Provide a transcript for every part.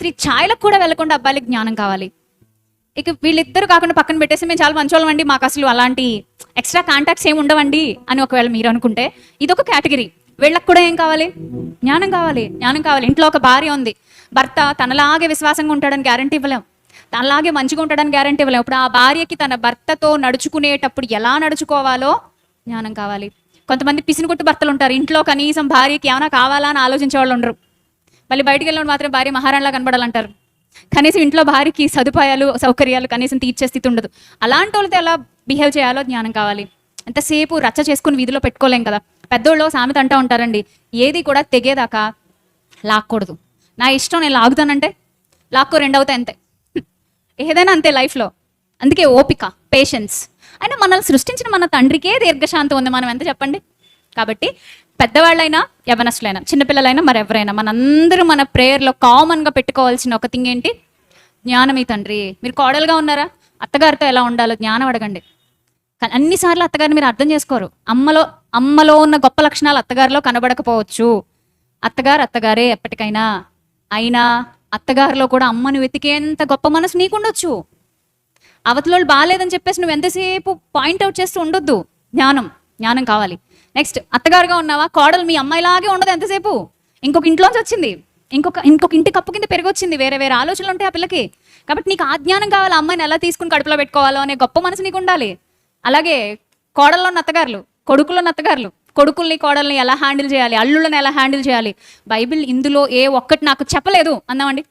స్త్రీ ఛాయలకు కూడా వెళ్ళకుండా అబ్బాయిలకు జ్ఞానం కావాలి. ఇక వీళ్ళిద్దరు కాకుండా పక్కన పెట్టేసి మేము చాలా మంచోళ్ళం అండి. మాకు అసలు అలాంటి ఎక్స్ట్రా కాంటాక్ట్స్ ఏమి ఉండవండి అని ఒకవేళ మీరు అనుకుంటే ఇదొక కేటగిరీ వీళ్ళకి కూడా ఏం కావాలి? జ్ఞానం కావాలి. జ్ఞానం కావాలి. ఇంట్లో ఒక భార్య ఉంది. భర్త తనలాగే విశ్వాసంగా ఉంటాడని గ్యారంటీ ఇవ్వలేం. తనలాగే మంచిగా ఉంటాడని గ్యారంటీ ఇవ్వలేం. ఇప్పుడు ఆ భార్యకి తన భర్తతో నడుచుకునేటప్పుడు ఎలా నడుచుకోవాలో జ్ఞానం కావాలి. కొంతమంది పిసినుకొట్టు భర్తలు ఉంటారు. ఇంట్లో కనీసం భార్యకి ఏమైనా కావాలా అని ఆలోచించే వాళ్ళు ఉండరు. మళ్ళీ బయటికి వెళ్ళినప్పుడు మాత్రం భార్య మహారాణిలా కనబడాలంటారు. కనీసం ఇంట్లో భార్యకి సదుపాయాలు సౌకర్యాలు కనీసం తీర్చే స్థితి ఉండదు. అలాంటి వాళ్ళతో ఎలా బిహేవ్ చేయాలో జ్ఞానం కావాలి. ఎంతసేపు రచ్చ చేసుకుని వీధిలో పెట్టుకోలేం కదా. పెద్దోళ్ళు సామెత అంటూ ఉంటారండి ఏది కూడా తెగేదాకా లాక్కూడదు. నా ఇష్టం నేను లాగుతానంటే లాక్కో రెండవుతాయి అంతే. ఏదైనా అంతే లైఫ్లో. అందుకే ఓపిక పేషెన్స్ అయినా మనల్ని సృష్టించిన మన తండ్రికే దీర్ఘశాంతం ఉంది. మనం ఎంత చెప్పండి? కాబట్టి పెద్దవాళ్ళైనా యవనస్తులైనా చిన్నపిల్లలైనా మరెవరైనా మనందరూ మన ప్రేయర్లో కామన్గా పెట్టుకోవాల్సిన ఒక థింగ్ ఏంటి? జ్ఞానమే తండ్రి. మీరు కోడలుగా ఉన్నారా? అత్తగారితో ఎలా ఉండాలో జ్ఞానం అడగండి. కానీ అన్నిసార్లు అత్తగారిని మీరు అర్థం చేసుకోరు. అమ్మలో అమ్మలో ఉన్న గొప్ప లక్షణాలు అత్తగారిలో కనబడకపోవచ్చు. అత్తగారు అత్తగారే ఎప్పటికైనా. అయినా అత్తగారిలో కూడా అమ్మను వెతికేంత గొప్ప మనసు నీకుండొచ్చు. అవతల వాళ్ళు బాగాలేదని చెప్పేసి నువ్వు ఎంతసేపు పాయింట్అవుట్ చేస్తూ ఉండొద్దు. జ్ఞానం జ్ఞానం కావాలి. నెక్స్ట్ అత్తగారుగా ఉన్నావా? కోడలు మీ అమ్మాయిలాగే ఉండదు ఎంతసేపు? ఇంకొక ఇంట్లోంచి వచ్చింది. ఇంకొక ఇంకొక ఇంటి కప్పు కింద పెరిగొచ్చింది. వేరే వేరే ఆలోచనలు ఉంటాయి ఆ పిల్లకి. కాబట్టి నీకు ఆ జ్ఞానం కావాలి అమ్మాయిని ఎలా తీసుకుని కడుపులో పెట్టుకోవాలో అనే గొప్ప మనసు నీకు ఉండాలి. అలాగే కోడల్లో నత్తగారులు కొడుకుల్లో ఉన్న అత్తగారులు కొడుకుల్ని కోడల్ని ఎలా హ్యాండిల్ చేయాలి అల్లుళ్ళని ఎలా హ్యాండిల్ చేయాలి? బైబిల్ ఇందులో ఏ ఒక్కటి నాకు చెప్పలేదు అందామండి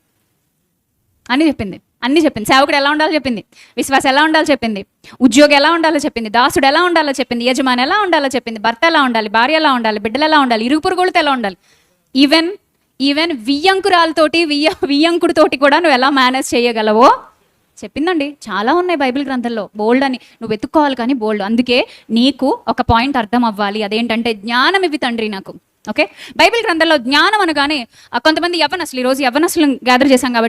అని చెప్పింది. అన్ని చెప్పింది. సేవకుడు ఎలా ఉండాలో చెప్పింది. విశ్వాస ఎలా ఉండాలో చెప్పింది. ఉద్యోగి ఎలా ఉండాలో చెప్పింది. దాసుడు ఎలా ఉండాలో చెప్పింది. యజమాని ఎలా ఉండాలో చెప్పింది. భర్త ఎలా ఉండాలి. భార్య ఎలా ఉండాలి. బిడ్డలు ఎలా ఉండాలి. ఇరుగు పొరుగులతో ఎలా ఉండాలి. ఈవెన్ ఈవెన్ వియ్యంకురాలతోటి వియ్య వియ్యంకుడితోటి కూడా నువ్వు ఎలా మేనేజ్ చేయగలవో చెప్పిందండి. చాలా ఉన్నాయి బైబిల్ గ్రంథంలో. బోల్డ్ అని. నువ్వు వెతుక్కోవాలి కానీ బోల్డ్ అందుకే నీకు ఒక పాయింట్ అర్థం అవ్వాలి. అదేంటంటే జ్ఞానం ఇవి తండ్రి నాకు. ఓకే బైబిల్ గ్రంథంలో జ్ఞానం అనగానే ఆ కొంతమంది యవనసులు ఈరోజు యవనసులు గ్యాదర్ చేశాం కాబట్టి